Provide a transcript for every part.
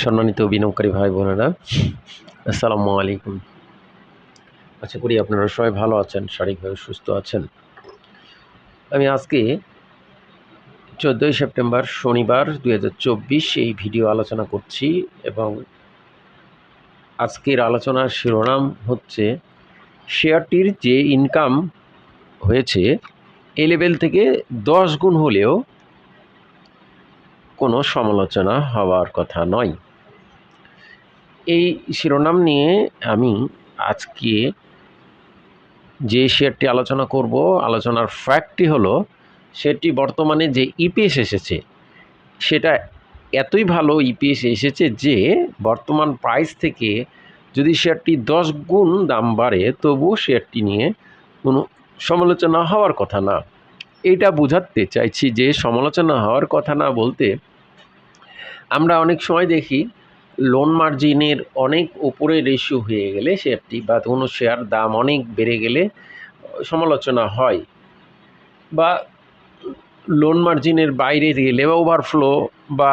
সম্মানিত বিনিয়োগকারী ভাই বোনেরা, আসসালামু আলাইকুম। আশা করি আপনারা সবাই ভালো আছেন, শারীরিকভাবে সুস্থ আছেন। আমি আজকে চোদ্দোই সেপ্টেম্বর শনিবার দু হাজার চব্বিশ এই ভিডিও আলোচনা করছি এবং আজকের আলোচনার শিরোনাম হচ্ছে শেয়ারটির যে ইনকাম হয়েছে, এ লেভেল থেকে দশ গুণ হলেও কোনো সমালোচনা হওয়ার কথা নয়। এই শিরোনাম নিয়ে আমি আজকে যে শেয়ারটি আলোচনা করব, আলোচনার ফ্যাক্টটি হলো, সেটি বর্তমানে যে ইপিএস এসেছে, সেটা এতই ভালো ইপিএস এসেছে যে বর্তমান প্রাইস থেকে যদি শেয়ারটি দশ গুণ দাম বাড়ে তবুও শেয়ারটি নিয়ে কোনো সমালোচনা হওয়ার কথা না। এটা বোঝাতে চাইছি যে সমালোচনা হওয়ার কথা না বলতে আমরা অনেক সময় দেখি লোন মার্জিনের অনেক উপরে রেশিও হয়ে গেলে শেয়ারটি বা কোনো শেয়ার দাম অনেক বেড়ে গেলে সমালোচনা হয় বা লোন মার্জিনের বাইরে গেলে বা ওভারফ্লো বা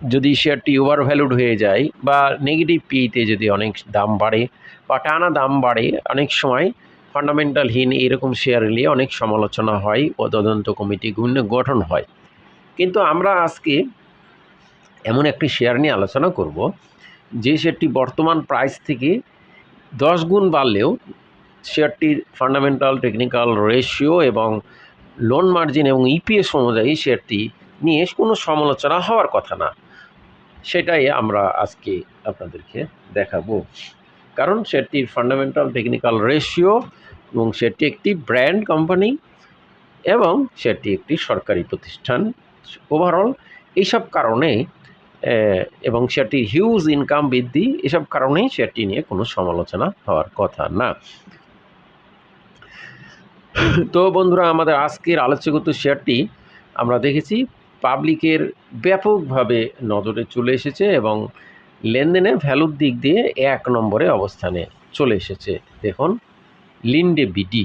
যদি শেয়ারটি ওভার ভ্যালুড হয়ে যায় বা নেগেটিভ পিতে যদি অনেক দাম বাড়ে বা টানা দাম বাড়ে, অনেক সময় ফান্ডামেন্টালহীন এরকম শেয়ার নিয়ে অনেক সমালোচনা হয় ও তদন্ত কমিটি বিভিন্ন গঠন হয়। কিন্তু আমরা আজকে এমন একটি শেয়ার নিয়ে আলোচনা করব, যে শেয়ারটি বর্তমান প্রাইস থেকে দশ গুণ বাড়লেও শেয়ারটির ফান্ডামেন্টাল টেকনিক্যাল রেশিও এবং লোন মার্জিন এবং ইপিএস অনুযায়ী শেয়ারটি নিয়ে কোনো সমালোচনা হওয়ার কথা না। সেটাই আমরা আজকে আপনাদেরকে দেখাবো। কারণ শেয়ারটির ফান্ডামেন্টাল টেকনিক্যাল রেশিও এবং সেটি একটি ব্র্যান্ড কোম্পানি এবং সেটি একটি সরকারি প্রতিষ্ঠান। ওভারঅল এইসব কারণে এবং শেয়ারটির হিউজ ইনকাম বৃদ্ধি এসব কারণেই শেয়ারটি নিয়ে কোনো সমালোচনা হওয়ার কথা না। তো বন্ধুরা, আমাদের আজকের আলোচ্যগত শেয়ারটি আমরা দেখেছি পাবলিকের ব্যাপকভাবে নজরে চলে এসেছে এবং লেনদেনে ভ্যালুর দিক দিয়ে এক নম্বরে অবস্থানে চলে এসেছে। দেখুন লিন্ডে বিডি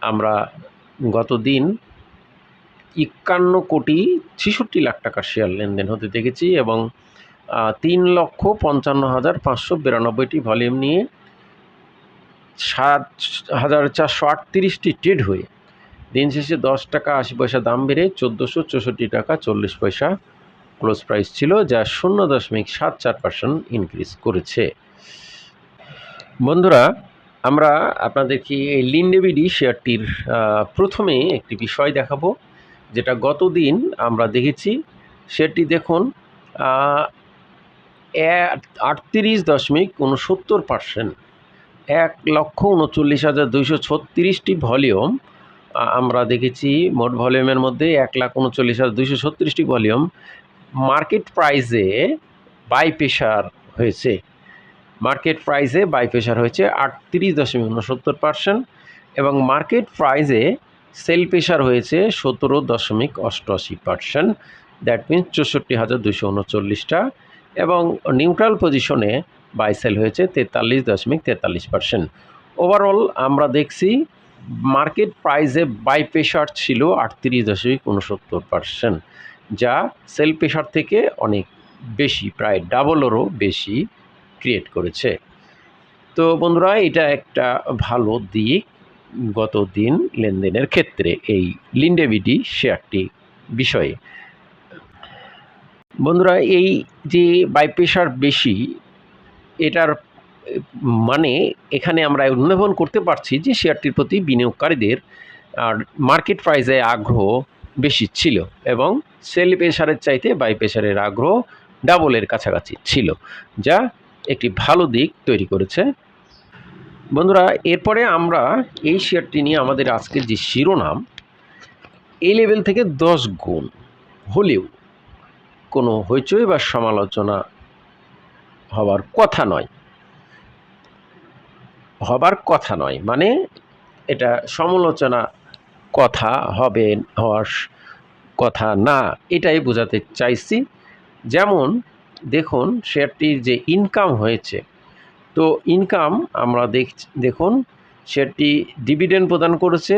আমরা গত দিন একান্ন কোটি ছেষট্টি লাখ টাকার শেয়ার লেনদেন হতে দেখেছি এবং তিন লক্ষ পঞ্চান্ন হাজার পাঁচশো বিরানব্বইটি ভলিউম নিয়ে সাত হাজার চারশো আটত্রিশটি ট্রেড হয়ে। দিন শেষে দশ টাকা আশি পয়সা দাম বেড়ে চোদ্দোশো চৌষট্টি টাকা চল্লিশ পয়সা ক্লোজ প্রাইস ছিল, যা শূন্য দশমিক সাত চার পার্সেন্ট ইনক্রিজ করেছে। বন্ধুরা, আমরা আপনাদেরকে এই লিন্ডেবিডি শেয়ারটির প্রথমে একটি বিষয় দেখাবো। যেটা গত দিন আমরা দেখেছি, সেটি দেখুন আটত্রিশ দশমিক উনসত্তর পার্সেন্ট এক লক্ষ উনচল্লিশ হাজার দুইশো ছত্রিশটি ভলিউম আমরা দেখেছি মোট ভলিউমের মধ্যে এক লাখ উনচল্লিশ হাজার দুইশো ছত্রিশটি ভলিউম মার্কেট প্রাইসে বাই প্রেশার হয়েছে। মার্কেট প্রাইসে বাই হয়েছে আটত্রিশ দশমিক উনসত্তর পার্সেন্ট এবং মার্কেট প্রাইসে সেল প্রেশার হয়েছে সতেরো দশমিক অষ্টআশি পার্সেন্ট। দ্যাট মিনস চৌষট্টি হাজার দুশো উনচল্লিশটা। এবং নিউট্রাল পজিশনে বাই সেল হয়েছে তেতাল্লিশ দশমিক তেতাল্লিশ পার্সেন্ট। ওভারঅল আমরা দেখছি মার্কেট প্রাইসে বাই প্রেশার ছিল আটত্রিশ দশমিক উনসত্তর পার্সেন্ট, যা সেল প্রেশার থেকে অনেক বেশি, প্রায় ডাবলেরও বেশি ক্রিয়েট করেছে। তো বন্ধুরা, এটা একটা ভালো দিক। গত দিন লেনদেনের ক্ষেত্রে এই লিন্ডেবিডি শেয়ারটি বিষয়ে। বন্ধুরা, এই যে বাই প্রেশার বেশি, এটার মানে এখানে আমরা অনুধাবন করতে পারছি যে শেয়ারটির প্রতি বিনিয়োগকারীদের আর মার্কেট প্রাইসে আগ্রহ বেশি ছিল এবং সেল প্রেশারের চাইতে বাই প্রেশারের আগ্রহ ডাবলের কাছাকাছি ছিল, যা একটি ভালো দিক তৈরি করেছে বন্ধুরা, এরপরে আমরা এই শেয়ারটি নিয়ে আমাদের আজকের যে শিরোনাম, এই লেভেল থেকে দশ গুণ হলেও কোনো হইচই বা সমালোচনা হওয়ার কথা নয়। হবার কথা নয় মানে এটা সমালোচনা কথা হবে, হওয়ার কথা না, এটাই বোঝাতে চাইছি। যেমন, দেখুন, শেয়ারটির যে ইনকাম হয়েছে তো ইনকাম আমরা দেখ, দেখুন, সেটি ডিভিডেন্ড প্রদান করেছে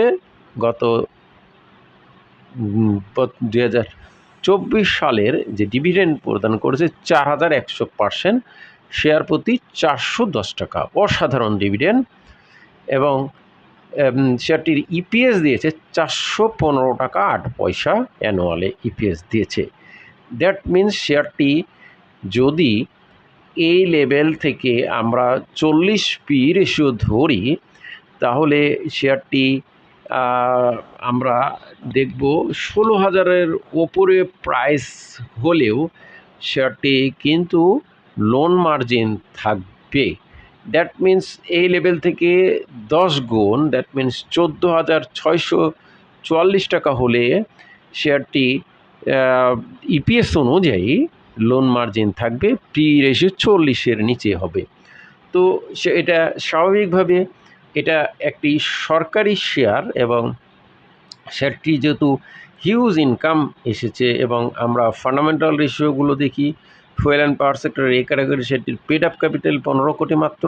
গত দু হাজার চব্বিশ সালের যে ডিভিডেন্ড প্রদান করেছে চার হাজার একশো পার্সেন্ট শেয়ার প্রতি চারশো দশ টাকা। অসাধারণ ডিভিডেন্ড এবং শেয়ারটির ইপিএস দিয়েছে চারশো পনেরো টাকা আট পয়সা অ্যানুয়ালে ইপিএস দিয়েছে। দ্যাট মিন্স শেয়ারটি যদি এই লেভেল থেকে আমরা চল্লিশ পি রেশিও ধরি, তাহলে শেয়ারটি আমরা দেখব ষোলো হাজারের ওপরে প্রাইস হলেও শেয়ারটি কিন্তু লোন মার্জিন থাকবে। দ্যাট মিন্স এই লেভেল থেকে দশ গুণ দ্যাট মিন্স চোদ্দ হাজার ছয়শো চুয়াল্লিশ টাকা হলে শেয়ারটি ইপিএস অনুযায়ী লোন মার্জিন থাকবে পি রেশিও চল্লিশের নিচে হবে। তো সে, এটা স্বাভাবিকভাবে এটা একটি সরকারি শেয়ার এবং শেয়ারটি যেহেতু হিউজ ইনকাম এসেছে এবং আমরা ফান্ডামেন্টাল রেশিওগুলো দেখি ফুয়েল অ্যান্ড পাওয়ার সেক্টরের এই ক্যাটাগরি শেয়ারটির পেড আপ ক্যাপিটাল পনেরো কোটি মাত্র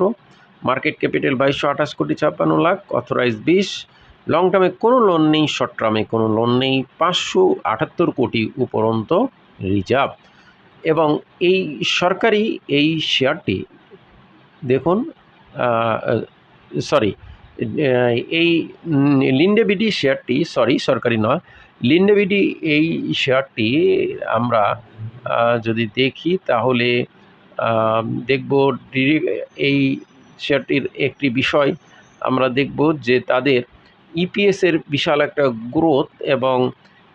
মার্কেট ক্যাপিটাল বাইশশো আঠাশ কোটি ছাপ্পান্ন লাখ অথরাইজ বিশ লং টার্মে কোনো লোন নেই শর্ট টার্মে কোনো লোন নেই, পাঁচশো আটাত্তর কোটি উপরন্ত রিজার্ভ এবং এই সরকারি এই শেয়ারটি, দেখুন সরি এই লিন্ডেবিডি শেয়ারটি সরি সরকারি নয় লিন্ডেবিডি এই শেয়ারটি আমরা যদি দেখি তাহলে দেখব এই শেয়ারটির একটি বিষয়, আমরা দেখব যে তাদের ইপিএসের বিশাল একটা গ্রোথ এবং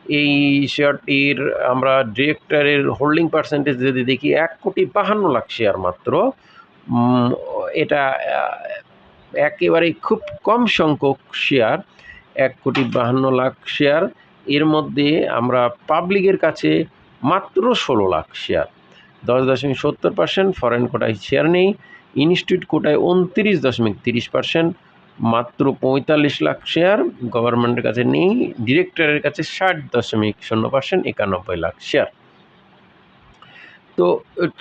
এই শেয়ারটির আমরা ডিরেক্টরের হোল্ডিং পার্সেন্টেজ যদি দেখি, এক কোটি বাহান্ন লাখ শেয়ার মাত্র। এটা একেবারে খুব কম সংখ্যক শেয়ার এক কোটি বাহান্ন লাখ শেয়ার এর মধ্যে আমরা পাবলিকের কাছে মাত্র ষোলো লাখ শেয়ার দশ দশমিক সত্তর পার্সেন্ট ফরেন কোটায় শেয়ার নেই। ইনস্টিটিউট কোটায় উনত্রিশ দশমিক তিরিশ পার্সেন্ট মাত্র পঁয়তাল্লিশ লাখ শেয়ার। গভর্নমেন্টের কাছে নেই, ডিরেক্টরের কাছে ষাট দশমিক শূন্য পার্সেন্ট একানব্বই লাখ শেয়ার। তো,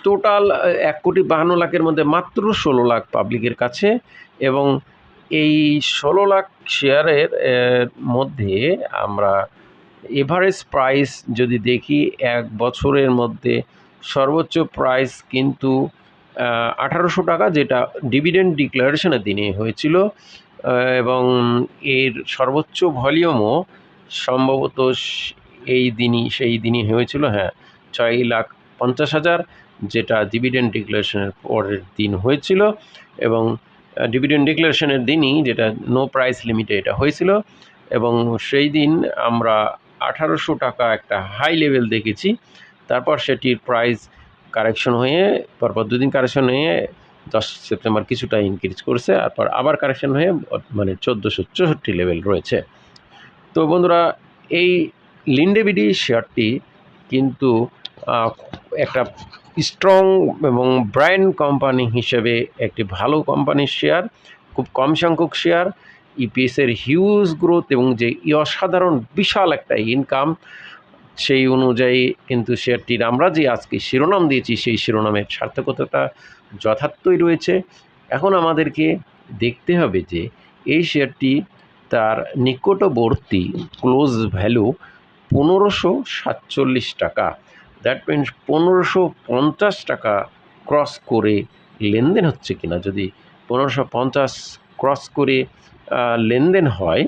টোটাল, এক কোটি বাহান্ন লাখের মধ্যে মাত্র ষোলো লাখ পাবলিকের কাছে এবং এই ষোলো লাখ শেয়ারের মধ্যে আমরা এভারেজ প্রাইস যদি দেখি, এক বছরের মধ্যে সর্বোচ্চ প্রাইস কিন্তু আঠারোশো টাকা, যেটা ডিভিডেন্ড ডিক্লারেশনের দিনে হয়েছিল। এবং এর সর্বোচ্চ ভলিউমও সম্ভবত এই দিনই, সেই দিনই হয়েছিল হ্যাঁ ছয় লাখ পঞ্চাশ হাজার, যেটা ডিভিডেন্ড ডিক্লারেশনের পরের দিন হয়েছিল এবং ডিভিডেন্ড ডিক্লারেশনের দিনই যেটা নো প্রাইস লিমিটে এটা হয়েছিল এবং সেই দিন আমরা আঠারোশো টাকা একটা হাই লেভেল দেখেছি। তারপর সেটির প্রাইস কারেকশন হয়ে, পরপর দুদিন কারেকশন হয়ে দশ সেপ্টেম্বর কিছুটা ইনক্রিজ করেছে, তারপর আবার কারেকশন হয়ে মানে চোদ্দোশো চৌষট্টি লেভেল রয়েছে। তো বন্ধুরা, এই লিন্ডেবিডি শেয়ারটি কিন্তু একটা স্ট্রং এবং ব্র্যান্ড কোম্পানি হিসেবে একটি ভালো কোম্পানির শেয়ার খুব কম সংখ্যক শেয়ার ইপিএসের হিউজ গ্রোথ এবং যে অসাধারণ, বিশাল একটা ইনকাম সেই অনুযায়ী কিন্তু শেয়ারটির আমরা যে আজকে শিরোনাম দিয়েছি, সেই শিরোনামের সার্থকতাটা যথার্থই রয়েছে। এখন আমাদেরকে দেখতে হবে যে এই শেয়ারটি তার নিকটবর্তী ক্লোজ ভ্যালু পনেরোশো সাতচল্লিশ টাকা। দ্যাট মিনস পনেরোশো পঞ্চাশ টাকা ক্রস করে লেনদেন হচ্ছে কিনা? যদি পনেরোশো পঞ্চাশ ক্রস করে লেনদেন হয়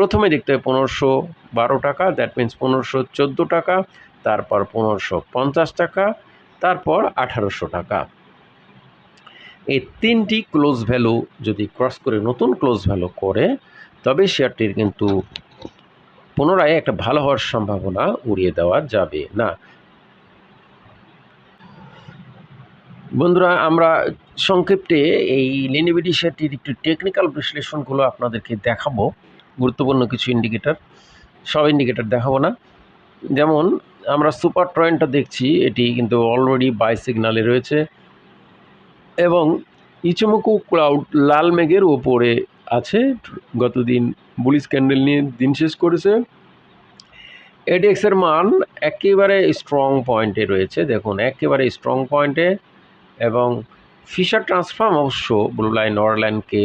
প্রথমে দেখতে হবে পনেরোশো বারো টাকা দ্যাট মিন্স পনেরোশো চোদ্দ টাকা, তারপর পনেরোশো পঞ্চাশ টাকা, তারপর আঠারোশো টাকা। এই তিনটি ক্লোজ ভ্যালু যদি ক্রস করে নতুন ক্লোজ ভ্যালু করে, তবে শেয়ারটির কিন্তু পুনরায় একটা ভালো হওয়ার সম্ভাবনা উড়িয়ে দেওয়া যাবে না। বন্ধুরা, আমরা সংক্ষিপ্তে এই লিনিভিটি শেয়ারটির একটু টেকনিক্যাল বিশ্লেষণগুলো আপনাদেরকে দেখাবো। গুরুত্বপূর্ণ কিছু ইন্ডিকেটর সব ইন্ডিকেটর দেখাবো না। যেমন, আমরা সুপার ট্রেন্ডটা দেখছি, এটি কিন্তু অলরেডি বাই সিগনালে রয়েছে। এবং ইচমুকু ক্লাউড লাল মেঘের ওপরে আছে। গতদিন বুলিশ ক্যান্ডেল নিয়ে দিন শেষ করেছে। এডিএক্সের মান একেবারে স্ট্রং পয়েন্টে রয়েছে। দেখুন, একেবারে স্ট্রং পয়েন্টে এবং ফিশার ট্রান্সফর্ম অবশ্য ব্লু লাইন অর লাইনকে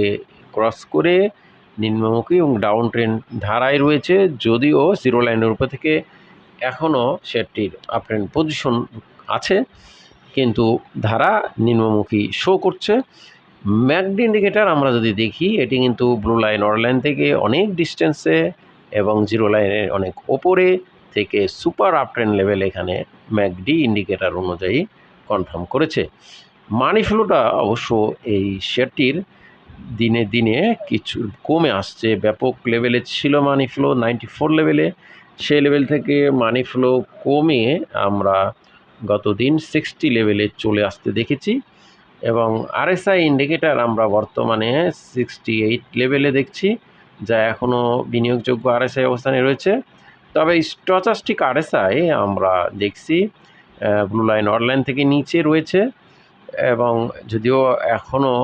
ক্রস করে নিম্নমুখী এবং ডাউন ট্রেন ধারায় রয়েছে যদিও জিরো লাইনের উপর থেকে এখনও শেয়ারটির আপনার পজিশন আছে, কিন্তু ধারা নিম্নমুখী শো করছে। ম্যাকডি ইন্ডিকেটার আমরা যদি দেখি, এটি কিন্তু ব্লু লাইন অর লাইন থেকে অনেক ডিস্টেন্সে এবং জিরো লাইনের অনেক ওপরে থেকে সুপার আপট্রেন লেভেল এখানে ম্যাকডি ইন্ডিকেটার অনুযায়ী কনফার্ম করেছে। মানি ফ্লোটা অবশ্য এই শেয়ারটির দিনে দিনে কিছু কমে আসছে। ব্যাপক লেভেলে ছিল মানি ফ্লো নাইনটি ফোর লেভেলে সেই লেভেল থেকে মানি ফ্লো কমে আমরা গত দিন সিক্সটি লেভেলে চলে আসতে দেখেছি। এবং আরএসআই ইন্ডিকেটার আমরা বর্তমানে সিক্সটি এইট লেভেলে দেখছি, যা এখনও বিনিয়োগযোগ্য আরএসআই অবস্থানে রয়েছে। তবে স্টচাস্টিক আরএসআই আমরা দেখছি ব্লু লাইন অনলাইন থেকে নিচে রয়েছে। এবং যদিও এখনও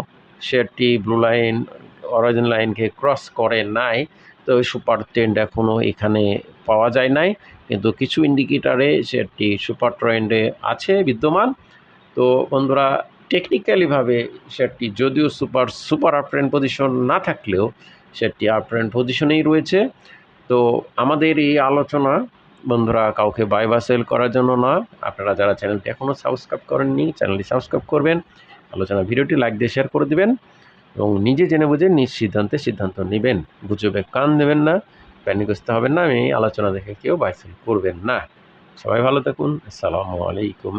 শেয়ারটি ব্লু লাইন অরিজিন লাইনকে ক্রস করে নাই। তো সুপার ট্রেন্ড এখনও এখানে পাওয়া যায় নাই। কিন্তু কিছু ইন্ডিকেটারে শেয়ারটি সুপার ট্রেন্ডে আছে, বিদ্যমান। তো বন্ধুরা টেকনিক্যালিভাবে শেয়ারটি যদিও super super up uptrend position না থাকলেও শেয়ারটি আপট্রেন্ড পজিশনেই রয়েছে। তো আমাদের এই আলোচনা বন্ধুরা, কাউকে বাই বা সেল করার জন্য না। আপনারা যারা চ্যানেলটি এখনও সাবস্ক্রাইব করেননি চ্যানেলটি সাবস্ক্রাইব করবেন। আলোচনা ভিডিওটি লাইক দিয়ে শেয়ার করে দেবেন এবং নিজে জেনে বুঝে নিজ সিদ্ধান্তে সিদ্ধান্ত নেবেন। গুজবে কান দেবেন না প্যানিগ্রস্ত হবেন না, আমি আলোচনা দেখে কেউ বাইসেল করবেন না। সবাই ভালো থাকুন, আসসালামু আলাইকুম।